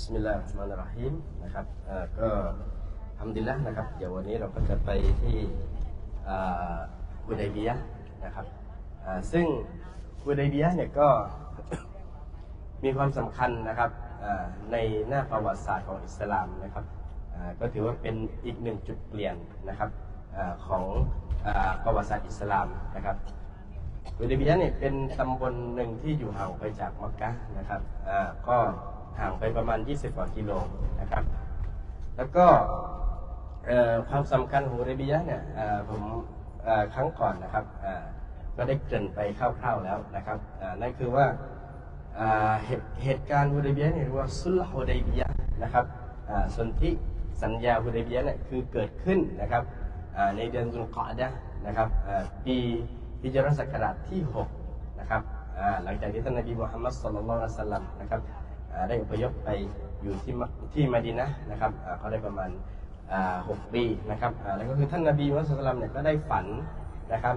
บิสมิลลาฮิรเราะห์มานิรเราะฮีมนะครับเอ่อก็ทำดีละนะครับ เดี๋ยววันนี้เราก็จะไปที่อุดัยบียะนะครับซึ่งฮุดัยบียะเนี่ยก็มีความสำคัญนะครับในหน้าประวัติศาสตร์ของอิสลามนะครับก็ถือว่าเป็นอีกหนึ่งจุดเปลี่ยนนะครับอของอประวัติศาสตร์อิสลามนะครับอุดัยบียะเนี่ยเป็นตำบลหนึ่งที่อยู่ห่างไปจากมักกะนะครับก็ ห่างไปประมาณ 20 กว่ากิโลนะครับ แล้วก็ความสำคัญของอุดัยบียะเนี่ยผมครั้งก่อนนะครับก็ได้เกริ่นไปคร่าวๆแล้วนะครับนั่นคือว่าเหตุการณ์อุดัยบียะเนี่ยเรียกว่าซุลฮ์อุดัยบียะนะครับสนธิสัญญาอุดัยบียะเนี่ยคือเกิดขึ้นนะครับในเดือนซุลกอดะนะครับปีฮิจรัสศักราชที่6นะครับหลังจากที่ท่านนบีมุฮัมมัดสุลลัลลอฮุอะลัยฮิวะสัลลัมนะครับ ได้อพยพไปอยู่ที่ที่มะดีนะนะครับเขาได้ประมาณหกปีนะครับแล้วก็คือท่านนบีมุสลิมเนี่ยก็ได้ฝันนะครับ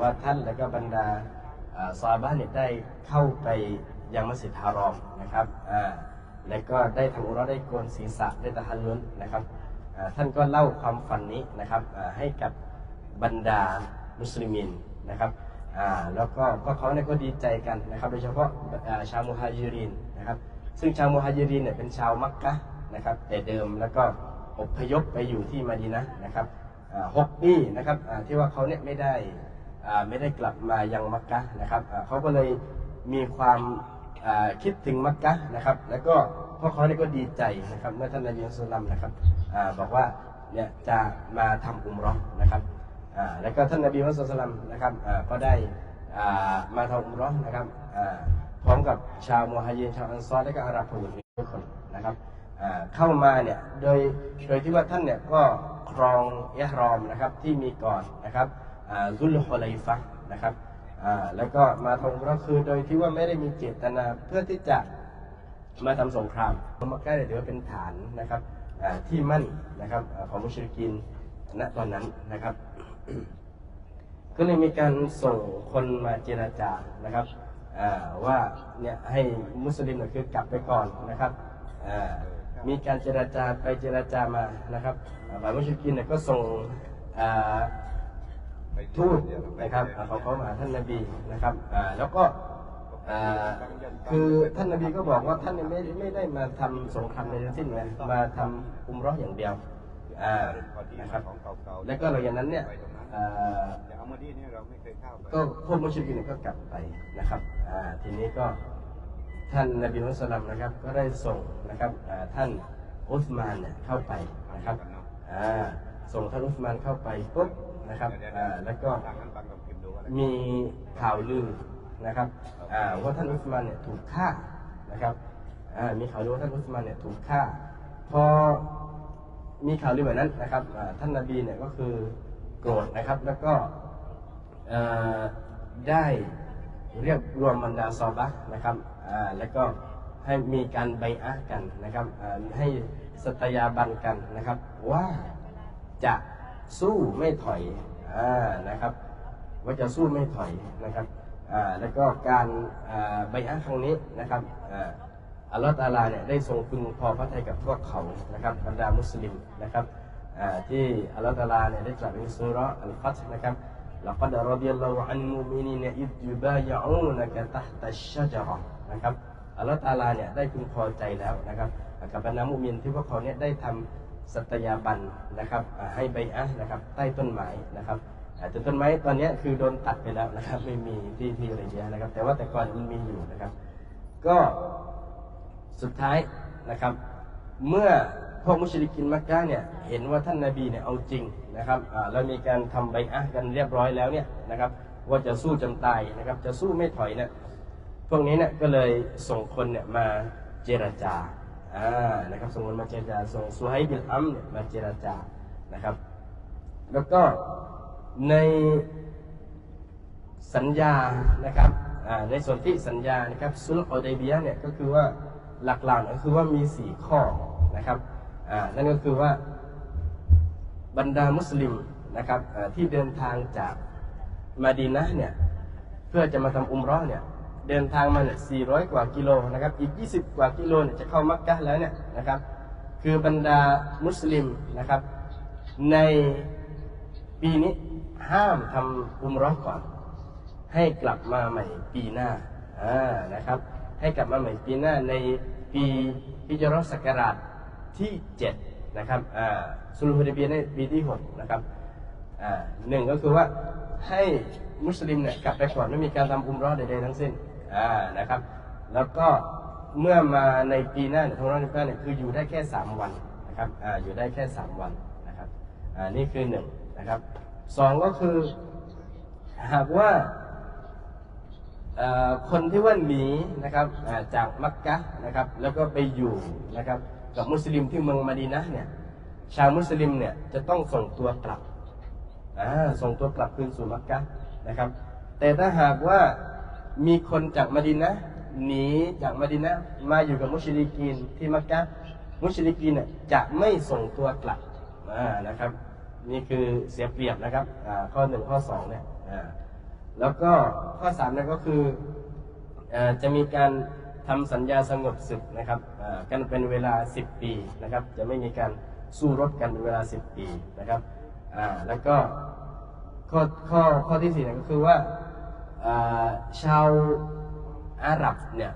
ว่าท่านและก็บรรดาซาบะห์เนี่ยได้เข้าไปยังมัสยิดฮารอมนะครับแล้วก็ได้ทำอุราได้โกนศีรษะได้ตะฮัลลุนนะครับท่านก็เล่าความฝันนี้นะครับให้กับบรรดามุสลิมินนะครับแล้วก็ก็เขาเนี่ยก็ดีใจกันนะครับ โดยเฉพาะชาวมุฮัจิรินนะครับ ซึ่งชาวมุฮัจิรินเนี่ยเป็นชาวมักกะนะครับ แต่เดิมแล้วก็อพยพไปอยู่ที่มาดีนะนะครับหกปีนะครับที่ว่าเขาเนี่ยไม่ได้ไม่ได้กลับมายังมักกะนะครับเขาก็เลยมีความคิดถึงมักกะนะครับ แล้วก็พวกเขาเนี่ยก็ดีใจนะครับเมื่อท่านนบีมุสลิมนะครับอบอกว่าเนี่ยจะมาทำอุมราะห์นะครับแล้วก็ท่านนบีมุสลิมนะครับก็ได้มาทำอุมราะห์นะครับ ร้อมกับชาวมุฮัยินชาวอันซอรและก็อาหรับผู้อื่นทุกคนนะครับเข้ามาเนี่ยโดยโดยที่ว่าท่านเนี่ยก็ครองอิหรอมนะครับที่มีก่อนนะครับอ่าซุลฮุลัยฟะห์นะครับแล้วก็มาทำอุมเเราะห์คือโดยที่ว่าไม่ได้มีเจตนาเพื่อที่จะมาทำสงครามมักกะห์เนี่ยถือว่าเป็นฐานนะครับที่มั่นนะครับของมุชริกินณตอนนั้นนะครับ ก็เลยมีการส่งคนมาเจราจานะครับ ว่าเนี่ยให้มุสลิมเนี่ยคือกลับไปก่อนนะครับมีการเจราจาไปเจราจามานะครับอ่าฝ่ายมุชริกินเนี่ยก็ส่งทูตนะครับขอ่าเขามาท่านนบีนะครับแล้วก็คือท่านนบีก็บอกว่าท่านไม่ไม่ได้มาทำสงครามในทั้งสิ้นนะมาทำอุมราะห์อย่างเดียว อ่านะครับแล้วก็หลังจากนั้นเนี่ยอ่าแต่เอามาดีเนี่ยเราไม่เคยเข้าไปก็พวกมุชลิมเนี่ยก็กลับไปนะครับอ่าทีนี้ก็ท่านนบีมุสลิมนะครับ ก็ได้ส่งนะครับอ่าท่านอุสมานเนี่ยเข้าไปนะครับอ่าส่งท่านอุสมานเข้าไปปุ๊บนะครับอ่าแล้วก็ทางนั้นฟังกับพิมพ์ดูอะไรมีข่าวลือนะครับอ่าว่าท่านอุสมานเนี่ยถูกฆ่านะครับอ่ามีข่าวลือว่าท่านอุสมานเนี่ยถูกฆ่าพอ มีข่าวลือแบบนั้นนะครับอ่าท่านนบีเนี่ยก็คือโกรธนะครับแล้วก็ได้เรียกรวมบรรดาซอบะห์นะครับแล้วก็ให้มีการใบอะกันนะครับให้สัตยาบันกันนะครับ ว่าจะสู้ไม่ถอยอนะครับ ว่าจะสู้ไม่ถอยนะครับแล้วก็การใบอะครั้งนี้นะครับ อ่าอัลลอฮฺตะอาลาเนี่ยได้ทรงพึงพอพระทัยกับพวกเขานะครับบรรดามุสลิมนะครับอ่าที่อัลลอฮฺตะอาลาเนี่ยได้ตรัสในสุราะห์อัลฟัตห์นะครับ لقد رضي الله عن المؤمنين إذ يبايعونك تحت الشجرة นะครับอัลลอฮฺตะอาลาเนี่ยได้พึงพอใจแล้วนะครับกับบรรดามุมินที่พวกเขาเนี่ยได้ทำสัตยาบันนะครับอ่าให้ใบอะห์นะครับใต้ต้นไม้นะครับ อ่าแต่ต้นไม้ตอนเนี้ยคือโดนตัดไปแล้วนะครับ ไม่มีที่ที่อะไรเงี้ยนะครับ แต่ว่าแต่ก่อนมันมีอยู่นะครับ ก็ สุดท้ายนะครับ เมื่อพวกมุชริกินมักกะเนี่ยเห็นว่าท่านนาบีเนี่ยเอาจริงนะครับอ่าแล้วมีการทำใบอะกันเรียบร้อยแล้วเนี่ยนะครับว่าจะสู้จนตายนะครับ จะสู้ไม่ถอยเนี่ยพวกนี้เนี่ยก็เลยส่งคนเนี่ยมาเจรจาอ่านะครับส่งคนมาเจรจาส่งซูไฮบิลอัมเนี่ยมาเจรจานะครับ แล้วก็ในสัญญานะครับในส่วนที่สัญญานะครับซุลฮุดัยเบียเนี่ยก็คือว่า หลักๆก็คือว่ามีสี่ข้อนะครับนั่นก็คือว่าบรรดามุสลิมนะครับที่เดินทางจากมาดีนะเนี่ยเพื่อจะมาทำอุมราะห์เนี่ยเดินทางมาเนี่ย400 กว่ากิโลนะครับอีก 20 กว่ากิโลเนี่ยจะเข้ามักกะแล้วเนี่ยนะครับคือบรรดามุสลิมนะครับในปีนี้ห้ามทำอุมร้อก่อน ให้กลับมาใหม่ปีหน้าอ่านะครับ ให้กลับมาใหม่ปีหน้าในปีพิจารศักราชที่ 7 นะครับสุลฮุดายเบียในปีที่ 6 นะครับหนึ่งก็คือว่าให้มุสลิมเนี่ยกลับไปก่อนไม่มีการทำอุมร้อใดๆทั้งสิ้นนะครับ แล้วก็เมื่อมาในปีหน้าเนี่ยทงร้อนปีหน้าเนี่ยคืออยู่ได้แค่ 3 วันนะครับออยู่ได้แค่ 3 วันนะครับนี่คือหนึ่งนะครับสองก็คือหากว่า คนที่ว่าหนีนะครับจากมักกะนะครับแล้วก็ไปอยู่นะครับกับมุสลิมที่เมืองมะดีนะเนี่ยชาวมุสลิมเนี่ยจะต้องส่งตัวกลับส่งตัวกลับคืนสู่มักกะนะครับ แต่ถ้าหากว่ามีคนจากมะดีนะหนีจากมะดีนะมาอยู่กับมุชริกีนที่มักกะมุชริกีนเนี่ยจะไม่ส่งตัวกลับนะครับ นี่คือเสียเปรียบนะครับข้อหนึ่งข้อสองเนี่ย แล้วก็ข้อสามนั่นก็คืออ่อจะมีการทำสัญญาสงบศึกนะครับกันเป็นเวลา 10 ปีนะครับ จะไม่มีการสู้รบกันเป็นเวลา 10 ปีนะครับแล้วก็ข้อข้อข้อที่สี่นั่นก็คือว่าชาวอาหรับเนี่ย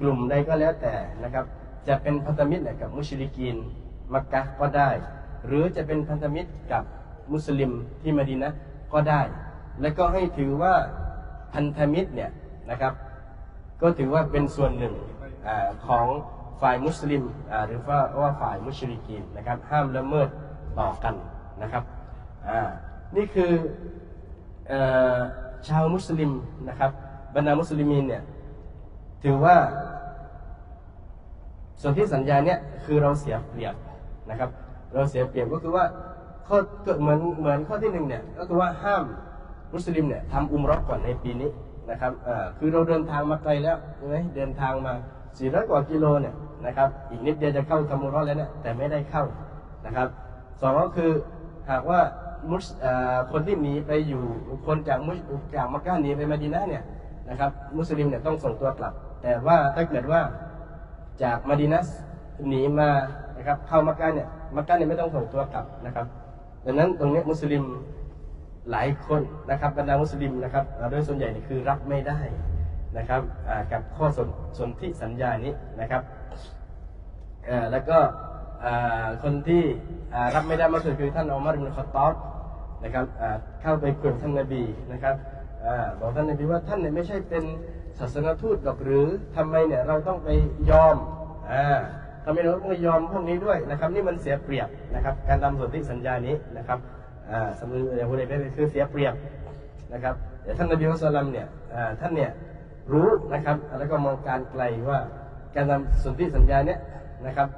กลุ่มใดก็แล้วแต่นะครับ จะเป็นพันธมิตรกับมุชริกีนมักกะก็ได้ หรือจะเป็นพันธมิตรกับมุสลิมที่มะดีนะก็ได้ แล้วก็ให้ถือว่าพันธมิตรเนี่ยนะครับ ก็ถือว่าเป็นส่วนหนึ่งอของฝ่ายมุสลิมหรือว่าว่าฝ่ายมุชริกีนนะครับ ห้ามละเมิดต่อกันนะครับนี่คืออชาวมุสลิมนะครับบรรดามุสลิมีนเนี่ยถือว่า ส่วนที่สัญญาเนี่ยคือเราเสียเปรียบนะครับ เราเสียเปรียบก็คือว่าข้อก็เหมือนเหมือนข้อที่หนึ่งเนี่ยก็คือว่าห้าม มุสลิมเนี่ยทำอุมรอกก่อนในปีนี้นะครับคือเราเดินทางมาไกลแล้วใช่ไหมเดินทางมา400กว่ากิโลเนี่ยนะครับ อีกนิดเดียวจะเข้าทำอุมรอกแล้วเนี่ยแต่ไม่ได้เข้านะครับสองก็คือหากว่ามุสคนที่หนีไปอยู่คนจากมุสจากมักกะหนีไปมาดีนะห์เนี่ยนะครับมุสลิมเนี่ยต้องส่งตัวกลับ แต่ว่าถ้าเกิดว่าจากมาดีนัสหนีมานะครับเข้ามักกะเนี่ยมักกะเนี่ยไม่ต้องส่งตัวกลับนะครับดังนั้นตรงนี้มุสลิม หลายคนนะครับบรรดามุสลิมนะครับโดยส่วนใหญ่นี่คือรับไม่ได้นะครับกับข้อสนสนธิสัญญานี้นะครับแล้วก็คนที่รับไม่ได้มากสุดคือท่านอุมัรอินคอตอบนะครับเข้าไปกลุ่มท่านนบีนะครับอบอกท่านนบีว่าท่านเนี่ยไม่ใช่เป็นศาสนทูตหรอกหรือทำไมเนี่ยเราต้องไปยอมอ่าทำไมเราต้องไปยอมพวกนี้ด้วยนะครับ นี่มันเสียเปรียบนะครับ การทำสนธิสัญญานี้นะครับ อ่าสำนึกอย่างพูดได้ไหมคือเสียเปรียบนะครับแต่ท่านนบีมุสลิมเนี่ยอ่าท่านเนี่ยรู้นะครับ แล้วก็มองการไกลว่าการทำสนธิสัญญาเนี่ยนะครับ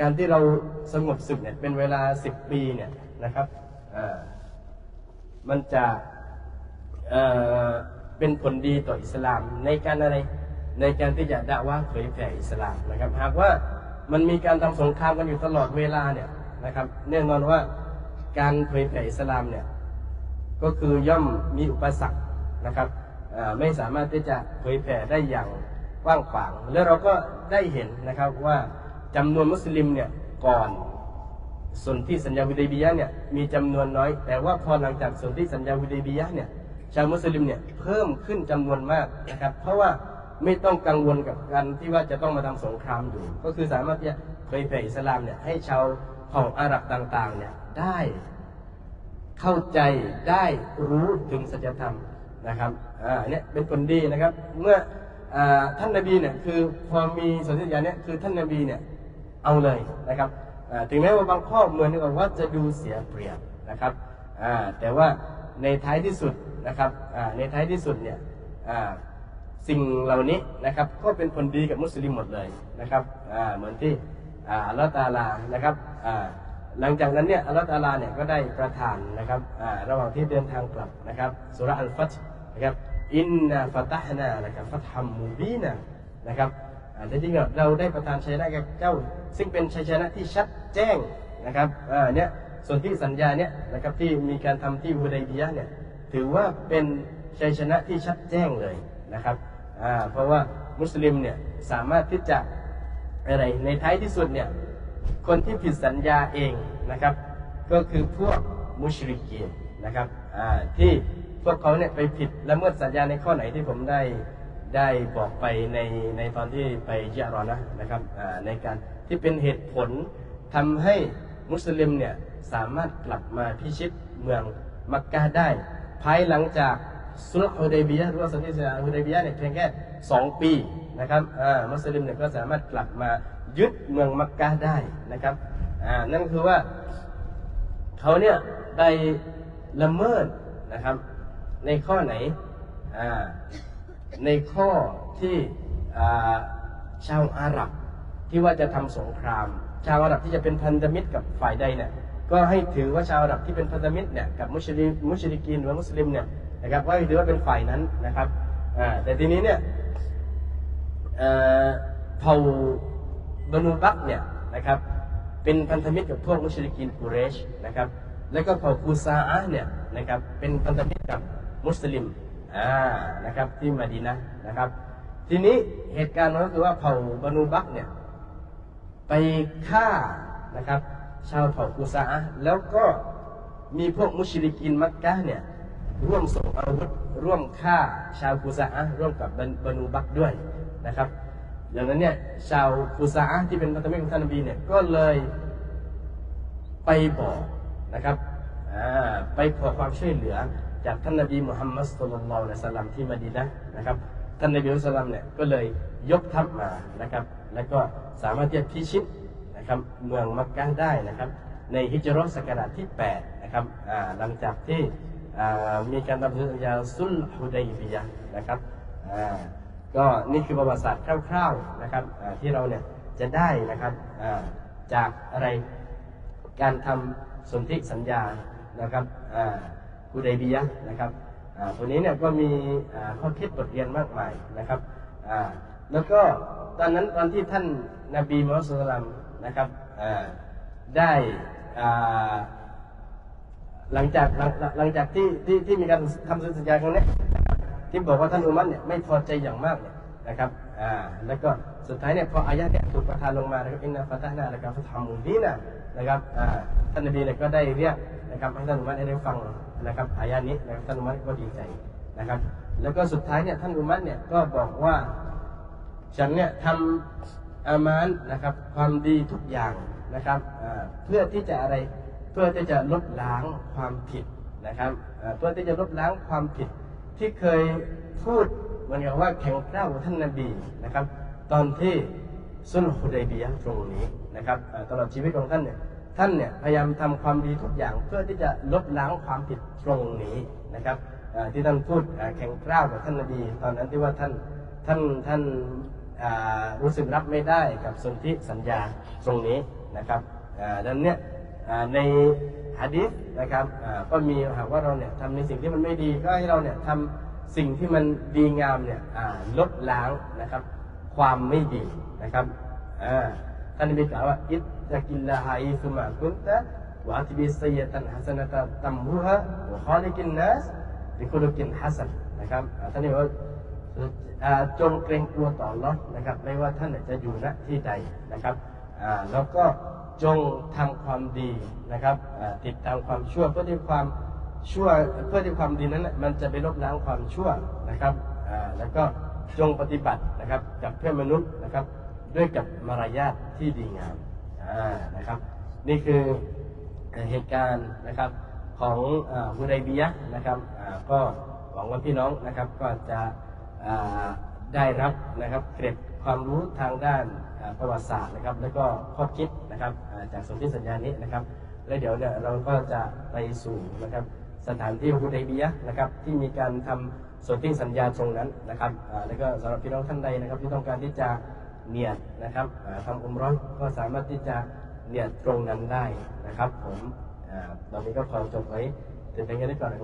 การที่เราสงบศึกเนี่ยเป็นเวลาสิบปีเนี่ยนะครับอ่ามันจะเอ่อเป็นผลดีต่ออิสลามในการอะไรในการที่จะด่าว่าเผยแผ่อิสลามนะครับ หากว่ามันมีการทำสงครามกันอยู่ตลอดเวลาเนี่ยนะครับ แน่นอนว่า การเผยแผ่อิสลามเนี่ยก็คือย่อมมีอุปสรรคนะครับไม่สามารถที่จะเผยแผ่ได้อย่างกว้างขวาง แล้วเราก็ได้เห็นนะครับว่าจำนวนมุสลิมเนี่ยก่อนส่วนที่สัญญาวิเดบียะเนี่ยมีจำนวนน้อย แต่ว่าพอหลังจากส่วนที่สัญญาวิเดบียะเนี่ยชาวมุสลิมเนี่ยเพิ่มขึ้นจำนวนมากนะครับเพราะว่าไม่ต้องกังวลกับการที่ว่าจะต้องมาทำสงครามอยู่ ก็คือสามารถที่จะเผยแผ่อิสลามเนี่ยให้ชาว เผ่าอาหรับต่างๆเนี่ยได้เข้าใจได้รู้ถึงสัจธรรมนะครับอ่าเนี่ยเป็นผลดีนะครับ เมื่ออท่านนบีเนี่ยคือพอมีสัญญาเนี่ยคือท่านนบีเนี่ยเอาเลยนะครับถึงแม้ว่าบางข้อเหมือนกับว่าจะดูเสียเปรียบนะครับแต่ว่าในท้ายที่สุดนะครับในท้ายที่สุดเนี่ยสิ่งเหล่านี้นะครับก็เป็นผลดีกับมุสลิมหมดเลยนะครับเหมือนที่ อัลลอฮฺตาลานะครับหลังจากนั้นเนี่ยอัลลอฮฺตาลาเนี่ยก็ได้ประทานนะครับระหว่างที่เดินทางกลับนะครับสุรอัลฟัตนะครับอินนาฟะตฮนานะครับฟัตฮัมมูบีนะนะครับแต่จริงๆเราได้ประทานชัยชนะแก่เจ้า ซึ่งเป็นชัยชนะที่ชัดแจ้งนะครับเนี่ยส่วนที่สัญญาเนี่ยนะครับที่มีการทำที่ฮุดัยบียะเนี่ยถือว่าเป็นชัยชนะที่ชัดแจ้งเลยนะครับเพราะว่ามุสลิมเนี่ยสามารถที่จะ อะไรในท้ายที่สุดเนี่ยคนที่ผิดสัญญาเองนะครับ ก็คือพวกมุชริกีนนะครับที่พวกเขาเนี่ยไปผิดละเมิดสัญญาในข้อไหนที่ผมได้ได้บอกไปในในตอนที่ไปเยารอนะนะครับในการที่เป็นเหตุผลทำให้มุสลิมเนี่ยสามารถกลับมาพิชิตเมืองมักกะได้ ภายหลังจากสุลฮุดัยบียะห์รือว่าสันติสัญญาฮุดัยบียะห์เนี่ยเพียงแค่สองปี นะครับอ่ามุสลิมเนี่ยก็สามารถกลับมายึดเมืองมักกะได้นะครับอ่านั่นคือว่าเขาเนี่ยไปละเมิดนะครับ ในข้อไหนอ่าในข้อที่อ่าชาวอาหรับที่ว่าจะทำสงคราม ชาวอาหรับที่จะเป็นพันธมิตรกับฝ่ายใดเนี่ยก็ให้ถือว่าชาวอาหรับที่เป็นพันธมิตรเนี่ยกับมุชลิมมุชริกีนหรือมุสลิมเนี่ยนะครับก็ให้ถือว่าเป็นฝ่ายนั้นนะครับอ่าแต่ทีนี้เนี่ย เผ่าบนูบักเนี่ยนะครับเป็นพันธมิตรกับพวกมุชริกินกุเรชนะครับแล้วก็เผ่ากูซาอะห์เนี่ยนะครับเป็นพันธมิตรกับมุสลิมอ่านะครับที่มาดีนะนะครับ ทีนี้เหตุการณ์ก็คือว่าเผ่าบนูบักเนี่ยไปฆ่านะครับชาวเผ่ากูซาฮ์แล้วก็มีพวกมุชริกินมักกะเนี่ยร่วมส่งอาวุธร่วมฆ่าชาวกูซาฮ์ร่วมกับบาบานูบักด้วย นะครับอย่างนั้นเนี่ยชาวกุซาที่เป็นพันธมิตรของท่านนบีเนี่ยก็เลยไปบอกนะครับไปขอความช่วยเหลือจากท่านนบีมุฮัมมัดสุลลัลลอฮุอะลัยฮิวะสัลลัมที่มะดีนะนะครับท่านนบีมุฮัมมัดสุลลัมเนี่ยก็เลยยกทัพมานะครับแล้วก็สามารถที่จะพิชิตนะครับเมืองมักกะได้นะครับในฮิจรัตศักราชที่8นะครับหลังจากที่มีการทำสัญญาสุลฮุดัยบียะนะครับ ก็นี่คือประวัติศาสตร์คร่าวๆนะครับที่เราเนี่ยจะได้นะครับจากอะไรการทำสนธิสัญญานะครับอ่ากุไดบียะนะครับตัวนี้เนี่ยก็มีข้อคิดบทเรียนมากมายนะครับแล้วก็ตอนนั้นตอนที่ท่านนบีมุฮัมมัดสุลตัมนะครับได้หลังจากหลังหลังจากที่ที่ที่มีการทำสัญญาครั้งนี้ ที่บอกว่าท่านอุมัรเนี่ยไม่พอใจอย่างมากเนี่ยนะครับอ่าแล้วก็สุดท้ายเนี่ยพออายะห์เนี่ยถูกประทานลงมานะครับอินนาฟะตฮ์นาและกาฟะทำมุดีนะนะครับอ่าท่านนบีเนี่ยก็ได้เรียกนะครับให้ท่านอุมัรได้ฟังนะครับอายะห์นี้นะครับท่านอุมัรก็ดีใจนะครับ แล้วก็สุดท้ายเนี่ยท่านอุมัรเนี่ยก็บอกว่าฉันเนี่ยทำอามานนะครับความดีทุกอย่างนะครับอ่าเพื่อที่จะอะไรเพื่อที่จะลบล้างความผิดนะครับอ่าเพื่อที่จะลบล้างความผิด ที่เคยพูดเหมือนกับว่าแข็งกร้าวท่านนบีนะครับ ตอนที่สุลฮุดัยบียะตรงนี้นะครับตลอดชีวิตของท่านเนี่ยท่านเนี่ยพยายามทำความดีทุกอย่างเพื่อที่จะลบล้างความผิดตรงนี้นะครับที่ท่านพูดแข็งกร้าวกับท่านนบี ตอนนั้นที่ว่าท่านท่านท่านรู้สึกรับไม่ได้กับสนธิสัญญาตรงนี้นะครับดังนั้นเนี่ยใน ฮะดิษนะครับก็มีหากว่าเราเนี่ยทำในสิ่งที่มันไม่ดีก็ให้เราเนี่ยทำสิ่งที่มันดีงามเนี่ยลบล้างนะครับ ความไม่ดีนะครับท่านนบีกล่าวว่าอิตตะกิลลาฮอิซุมากุนตะวะอัตบิสัยตันฮัสนะตะตัมบุฮะวะคอลิกินนัสบิคุลุกินฮัสันนะครับท่านนบีว่าจงเกรงกลัวต่ออัลเลาะนะครับ ไม่ว่าท่านจะอยู่ณที่ใดนะครับแล้วก็ จงทำความดีนะครับติดตามความชั่วเพื่อที่ความชั่วเพื่อที่ความดีนั้นน่ะมันจะไปลบล้างความชั่วนะครับแล้วก็จงปฏิบัตินะครับกับเพื่อนมนุษย์นะครับ ด้วยกับมารยาทที่ดีงามนะครับ นี่คือเหตุการณ์นะครับของฮุดัยบียะนะครับก็หวังว่าพี่น้องนะครับก็จะ ได้รับนะครับเกร็ดความรู้ทางด้านประวัติศาสตร์นะครับ แล้วก็ข้อคิดนะครับจากสนธิสัญญานี้นะครับ และเดี๋ยวเนี่ยเราก็จะไปสู่นะครับสถานที่ฮุดัยบียนะครับที่มีการทำสนธิสัญญาตรงนั้นนะครับแล้วก็สำหรับพี่น้องท่านใดนะครับ ที่ต้องการที่จะเนียดนะครับอ่าทำอุมร้อนก็สามารถที่จะเนียดตรงนั้นได้นะครับ ผมตอนนี้ก็ขอจบไว้ แต่เพียงแค่นี้ก่อนนะ